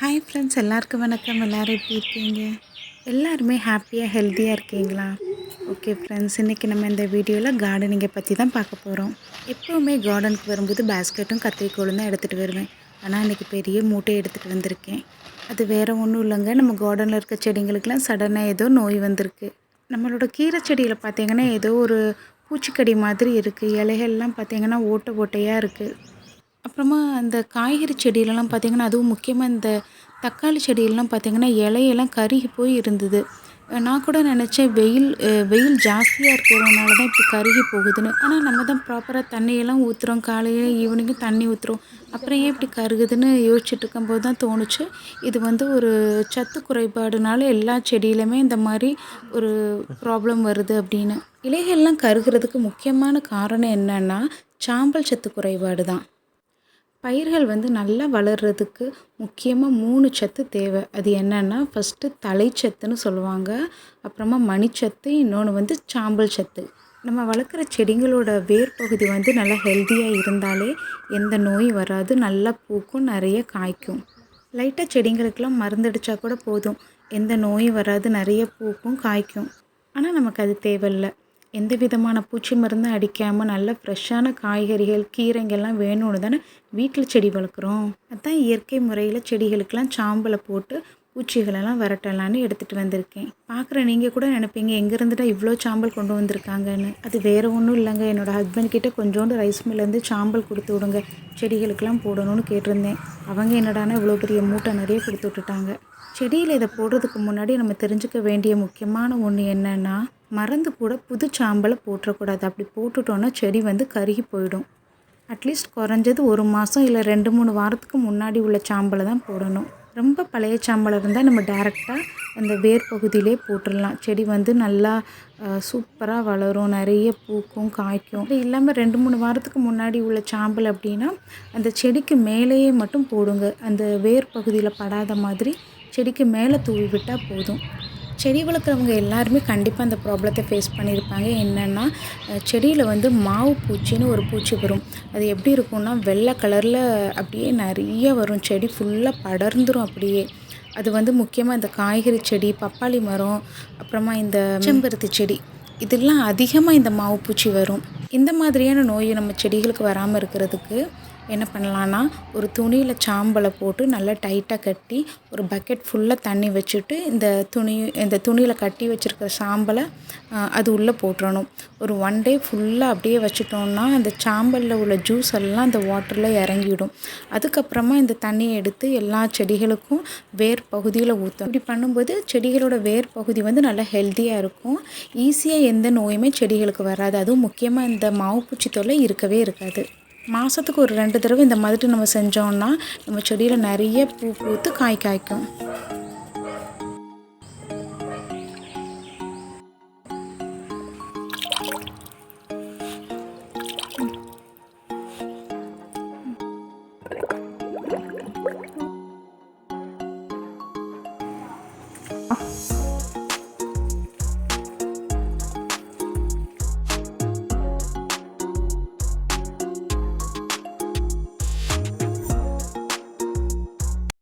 Hi friends எல்லாருக்கும் வணக்கம். எல்லோரும் எப்படி இருக்கீங்க? எல்லாருமே ஹாப்பியாக ஹெல்த்தியாக இருக்கீங்களா? ஓகே ஃப்ரெண்ட்ஸ் இன்றைக்கி நம்ம இந்த வீடியோவில் கார்டனிங்கை பற்றி தான் பார்க்க போகிறோம் எப்போவுமே கார்டனுக்கு வரும்போது பேஸ்கெட்டும் கத்திரிக்கோளும் தான் எடுத்துகிட்டு வருவேன். ஆனால் இன்றைக்கி பெரிய மூட்டை எடுத்துகிட்டு வந்திருக்கேன். அது வேறு ஒன்றும் இல்லைங்க. நம்ம கார்டனில் இருக்க செடிங்களுக்கெல்லாம் சடனாக ஏதோ நோய் வந்திருக்கு. நம்மளோட கீரை செடியில் பார்த்தீங்கன்னா ஏதோ ஒரு பூச்சிக்கடி மாதிரி இருக்குது இலைகள்லாம் பார்த்தீங்கன்னா ஓட்டை ஓட்டையாக இருக்குது அப்புறமா அந்த காய்கறி செடியிலலாம் பார்த்திங்கன்னா அதுவும் முக்கியமாக இந்த தக்காளி செடியெல்லாம் பார்த்திங்கன்னா இலையெல்லாம் கருகி போய் இருந்தது. நான் கூட நினச்சேன் வெயில் வெயில் ஜாஸ்தியாக இருக்கிறதுனால தான் இப்படி கருகி போகுதுன்னு. ஆனால் நம்ம தான் ப்ராப்பராக தண்ணியெல்லாம் ஊற்றுறோம் காலையில் ஈவினிங்கும் தண்ணி ஊற்றுறோம் அப்புறம் ஏன் இப்படி கருகுதுன்னு யோசிச்சுட்டு இருக்கும்போது தான் தோணுச்சு. இது வந்து ஒரு சத்து குறைபாடுனால எல்லா செடியிலுமே இந்த மாதிரி ஒரு ப்ராப்ளம் வருது அப்படின்னு. இலைகள்லாம் கருகிறதுக்கு முக்கியமான காரணம் என்னன்னா சாம்பல் சத்து குறைபாடு தான். பயிர்கள் வந்து நல்லா வளர்கிறதுக்கு முக்கியமாக மூணு சத்து தேவை. அது என்னென்னா ஃபஸ்ட்டு தலைச்சத்துன்னு சொல்லுவாங்க. அப்புறமா மணிச்சத்து இன்னொன்று வந்து சாம்பல் சத்து. நம்ம வளர்க்குற செடிங்களோட வேர் பகுதி வந்து நல்லா ஹெல்த்தியாக இருந்தாலே எந்த நோய் வராது. நல்லா பூக்கும் நிறைய காய்க்கும். லைட்டாக செடிங்களுக்கெல்லாம் மருந்தடிச்சா கூட போதும். எந்த நோயும் வராது நிறைய பூக்கும் காய்க்கும். ஆனால் நமக்கு அது தேவையில்லை. எந்த விதமான பூச்சி மருந்தும் அடிக்காமல் நல்ல ஃப்ரெஷ்ஷான காய்கறிகள் கீரைங்கள்லாம் வேணும்னு தானே வீட்டில் செடி வளர்க்குறோம். அதுதான் இயற்கை முறையில் செடிகளுக்கெல்லாம் சாம்பலை போட்டு பூச்சிகளெல்லாம் விரட்டலான்னு எடுத்துகிட்டு வந்திருக்கேன். பார்க்குற நீங்கள் கூட நினைப்பீங்க எங்கேருந்துடா இவ்வளோ சாம்பல் கொண்டு வந்திருக்காங்கன்னு? அது வேறு ஒன்றும் இல்லைங்க. என்னோடய ஹஸ்பண்ட் கிட்டே கொஞ்சோண்டு ரைஸ் மில்லேருந்து சாம்பல் கொடுத்து விடுங்க. செடிகளுக்கெல்லாம் போடணும்னு கேட்டிருந்தேன். அவங்க என்னடானா இவ்வளோ பெரிய மூட்டை நிறைய கொடுத்து விட்டுட்டாங்க. செடியில் இதை போடுறதுக்கு முன்னாடி நம்ம தெரிஞ்சுக்க வேண்டிய முக்கியமான ஒன்று என்னென்னா மறந்து கூட புது சாம்பலை போட்டுறக்கூடாது அப்படி போட்டுட்டோன்னா செடி வந்து கருகி போயிடும். அட்லீஸ்ட் குறைஞ்சது ஒரு மாதம் இல்லை ரெண்டு மூணு வாரத்துக்கு முன்னாடி உள்ள சாம்பலை தான் போடணும். ரொம்ப பழைய சாம்பலை இருந்தால் நம்ம டேரெக்டாக அந்த வேர் பகுதியிலே போட்டுடலாம். செடி வந்து நல்லா சூப்பராக வளரும். நிறைய பூக்கும் காய்க்கும். அப்படி இல்லாமல் ரெண்டு மூணு வாரத்துக்கு முன்னாடி உள்ள சாம்பல் அப்படின்னா அந்த செடிக்கு மேலேயே மட்டும் போடுங்க. அந்த வேர் பகுதியில் படாத மாதிரி செடிக்கு மேலே தூவி விட்டால் போதும். செடி வளர்க்குறவங்க எல்லாருமே கண்டிப்பாக அந்த ப்ராப்ளத்தை ஃபேஸ் பண்ணியிருப்பாங்க. என்னென்னா செடியில் வந்து மாவு பூச்சின்னு ஒரு பூச்சி வரும். அது எப்படி இருக்கும்னா வெள்ளை கலரில் அப்படியே நிறைய வரும். செடி ஃபுல்லாக படர்ந்துரும் அப்படியே. அது வந்து முக்கியமாக இந்த காய்கறி செடி பப்பாளி மரம் அப்புறமா இந்த செம்பருத்தி செடி இதெல்லாம் அதிகமாக இந்த மாவு பூச்சி வரும். இந்த மாதிரியான நோய் நம்ம செடிகளுக்கு வராமல் இருக்கிறதுக்கு என்ன பண்ணலான்னா ஒரு துணியில் சாம்பலை போட்டு நல்லா டைட்டாக கட்டி ஒரு பக்கெட் ஃபுல்லாக தண்ணி வச்சுட்டு இந்த துணி இந்த துணியில் கட்டி வச்சுருக்கிற சாம்பலை அது உள்ளே போட்டுறணும். ஒரு ஒன் டே ஃபுல்லாக அப்படியே வச்சுட்டோம்னா அந்த சாம்பலில் உள்ள ஜூஸ் எல்லாம் அந்த வாட்டரில் இறங்கிடும். அதுக்கப்புறமா இந்த தண்ணியை எடுத்து எல்லா செடிகளுக்கும் வேர் பகுதியில் ஊற்றும் இப்படி பண்ணும்போது செடிகளோட வேர் பகுதி வந்து நல்லா ஹெல்த்தியாக இருக்கும். ஈஸியாக எந்த நோயுமே செடிகளுக்கு வராது. அதுவும் முக்கியமாக இந்த மாவு பூச்சி தொல்லை இருக்கவே இருக்காது. மாதத்துக்கு ஒரு ரெண்டு தடவை இந்த மாதிரி நம்ம செஞ்சோம்னா நம்ம செடியில் நிறைய பூ பூத்து காய் காய்க்கும்.